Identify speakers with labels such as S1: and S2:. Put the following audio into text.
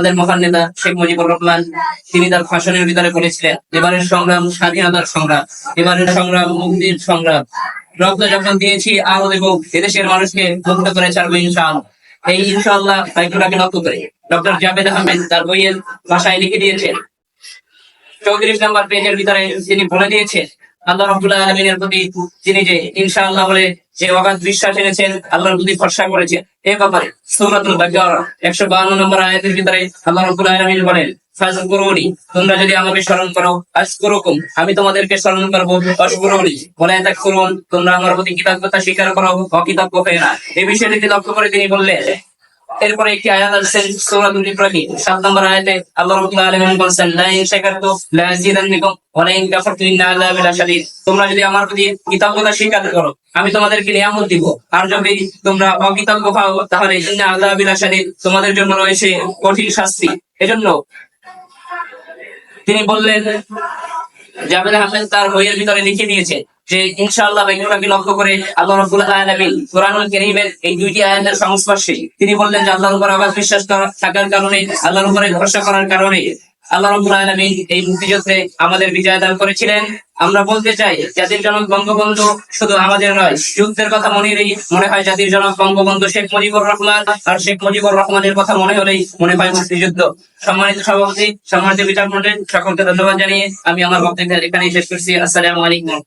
S1: আমাদের মহান নেতা শেখ মুজিবুর রহমান, তিনি তার ভাষণের ভিতরে বলেছিলেন, এবারের সংগ্রাম স্বাধীনতার সংগ্রাম, এবারের সংগ্রাম মুক্তির সংগ্রাম। রক্ত যখন দিয়েছি আরও দেব এদেশের মানুষকে মুক্ত করে ছাড়বো ইনশাআল্লাহ। এই ইনশাআল্লাহ সাইকুলাকে লক্ষ্য করে ডক্টর জাভেদ আহমেদ তার বইয়ের ভাষায় লিখে দিয়েছেন। চৌত্রিশ নম্বর পেজের ভিতরে তিনি বলে দিয়েছেন আল্লাহ রবুল্লাহ আলমিনের প্রতি তিনি যে ইনশাআল্লাহ বলে যে অগাধ বিশ্বাস এনেছেন, আল্লাহর প্রতি ভরসা করেছেন, এ ব্যাপারে সৌরাতুল একশো বান্ন নম্বর আয়াতের ভিতরে আল্লাহ রবুল্লাহ আলমিন বলেন তোমরা যদি আমাকে স্মরণ করো আশকুরুকুম আমি তোমাদেরকে স্মরণ করব অশকুরুনি বলে ত্যাগ করুন তোমরা আমার প্রতি কৃতজ্ঞতা স্বীকার করো, অকৃতজ্ঞ না। এই বিষয়টিকে লক্ষ্য করে তিনি বললেন এরপরে একটি আয়াত আছে সূরাতুল ইব্রাহিম সাত নম্বর আয়াতে আল্লাহ রাব্বুল আলামিন বলেন লা ইন শাকারতু লা আযীদান্নাকুম ওয়া লা ইন কাফারতু ইন্না আযাবি লাশাদীদ তোমরা যদি আমার প্রতি কৃতজ্ঞতা স্বীকার করো, আমি তোমাদেরকে নিয়ামত দিব। আর যদি তোমরা অকৃতজ্ঞ হও, তাহলে ইন্না আযাবি লাশাদীদ তোমাদের জন্য রয়েছে কঠিন শাস্তি। এজন্য তিনি বললেন, জাবেদ আহমেদ তার বইয়ের ভিতরে লিখে দিয়েছে যে ইনশাআল্লাহ এগুলোকে লক্ষ্য করে আল্লাহ রাব্বুল আলামিন কোরআনুল কারীমের এই দুইটি আয়াতের সংস্পর্শে তিনি বললেন যে আল্লাহর উপর আবার বিশ্বাস করা- থাকার কারণে, আল্লাহর উপরে ভরসা করার কারণে আল্লাহ রাব্বুল আলামিন এই মুক্তিযুদ্ধে আমাদের বিজয় দান করেছিলেন। আমরা বলতে চাই, জাতির জনক বঙ্গবন্ধু শুধু আমাদের নয়, যুদ্ধের কথা মনে হলেই মনে হয় জাতির জনক বঙ্গবন্ধু শেখ মুজিবুর রহমান, আর শেখ মুজিবুর রহমানের কথা মনে হলেই মনে হয় মুক্তিযুদ্ধ। সম্মানিত সভাপতি, সম্মানিত বিচারপতি সকলকে ধন্যবাদ জানিয়ে আমি আমার বক্তব্য এখানেই শেষ করছি। আসসালামু আলাইকুম।